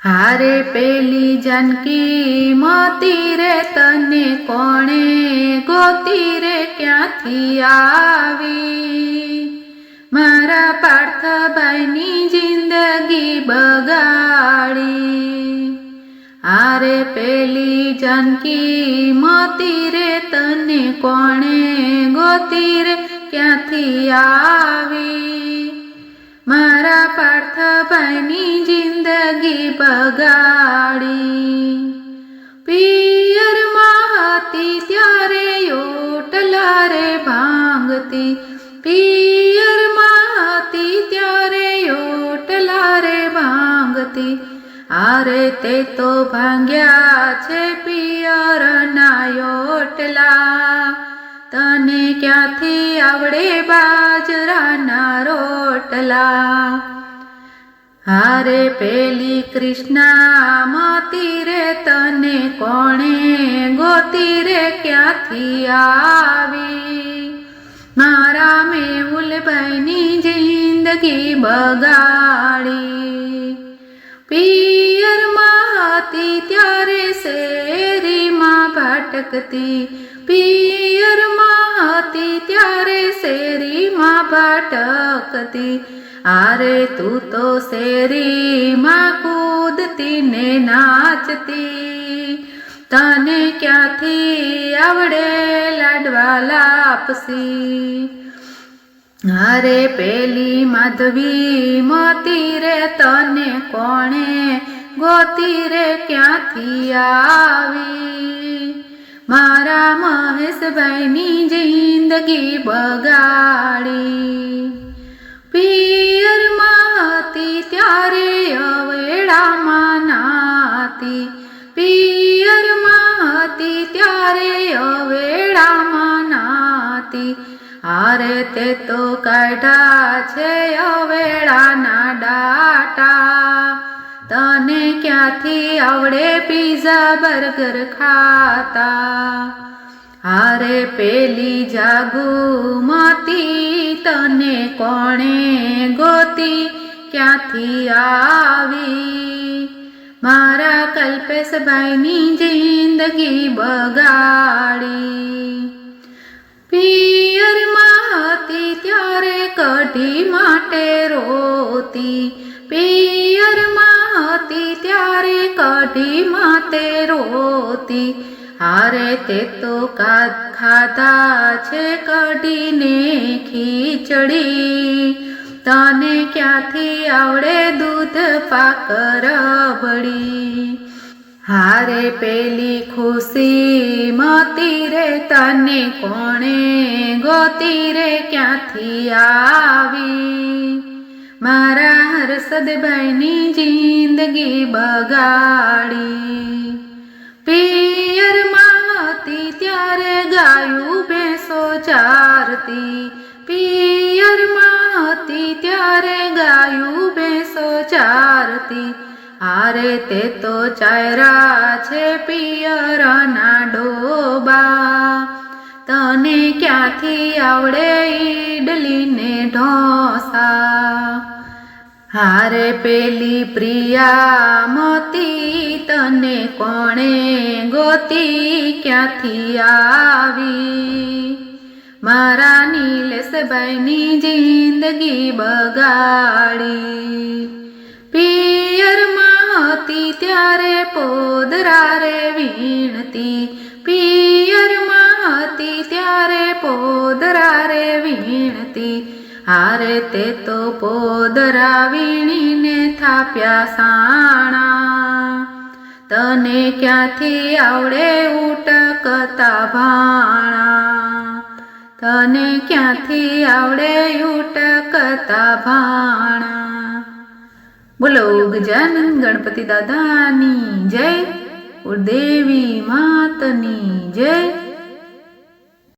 હારે પેલી જાનકી મતી રે, તને કોણે ગોતી રે, ક્યાંથી આવી? મારા પાર્થભાઈની જિંદગી બગાડી. આરે પેલી જાનકી મતી રે, તને કોણે ગોતી રે ક્યાંથી આવી? મારા પાર્થભાઈની જિંદગી બગાડી. પિયરમાં હતી ત્યારે ઓટલા રે ભાંગતી. પિયરમાં હતી ત્યારે ઓટલા રે ભાંગતી. આરે તે તો ભાંગ્યા છે પિયરના ઓટલા ક્યાંથી આવડે બાજરાના રોટલા? હારે પેલી કૃષ્ણા મોતી રે, તને કોણે ગોતી રે, ક્યાંથી આવી? મારા મેહુલભાઈની જિંદગી બગાડી. પિયરમાં હતી ત્યારે શેરીમાં ભટકતી, પિયરમાં હતી ત્યારે શેરીમાં ભટકતી આરે તું તો શેરીમાં કૂદતી ને નાચતી. તને ક્યાંથી આવડે લાડવા લાપસી? અરે પેલી માધવી મોતી રે તને કોણે ગોતી રે ક્યાંથી આવી? મારા મહેશભાઈની જિંદગી બગાડી. પિયરમાં હતી ત્યારે અવેડામાં નાતી. પિયરમાં હતી ત્યારે અવેડામાં નાતી. આરે તે તો કાઢા છે અવેડાના ડાટા. ક્યાંથી આવડે પીઝા, બર્ગર ખાતા? હારે પેલી જાગુ મતી, તને કોણે ગોતી? ક્યાંથી આવી? મારા કલ્પેશભાઈની જિંદગી બગાડી. પિયરમાં હતી ત્યારે કઢી માટે રોતી. ત્યારે કઢી માતે રોતી. હારે તે તો ખાધા છે કઢીને ખીચડી. તને ક્યાંથી આવડે દૂધ પાક રબડી હારે પેલી ખુશી મતી રે, તને કોણે ગોતી રે, ક્યાંથી આવી? મારા હર્ષદભાઈની જિંદગી બગાડી. પિયરમાં હતી ત્યારે ગાયું ભેંસો ચારતી. પિયરમાં હતી ત્યારે ગાયું ભેંસો ચારતી. આરે તે તો ચાયરા છે પિયરના ડોબા. તને ક્યાંથી આવડે ઈડલી ને ઢોસા? હારે પેલી પ્રિયા મોતી, તને કોણે ગોતી ક્યાંથી આવી? મારા નીલેશભાઈની જિંદગી બગાડી. પિયરમાં હતી ત્યારે પોદરા રે વીણતી. પિયરમાં હતી ત્યારે પોદરા રે વીણતી. હારે તે તો પોદરા વીણીને થાપ્યા સાણા. તને ક્યાંથી આવડે ઉટકતા ભાણા? તને ક્યાંથી આવડે ઉટકતા ભાણા? બોલો ગજાનંદ ગણપતિ દાદાની જય દેવી માતની જય.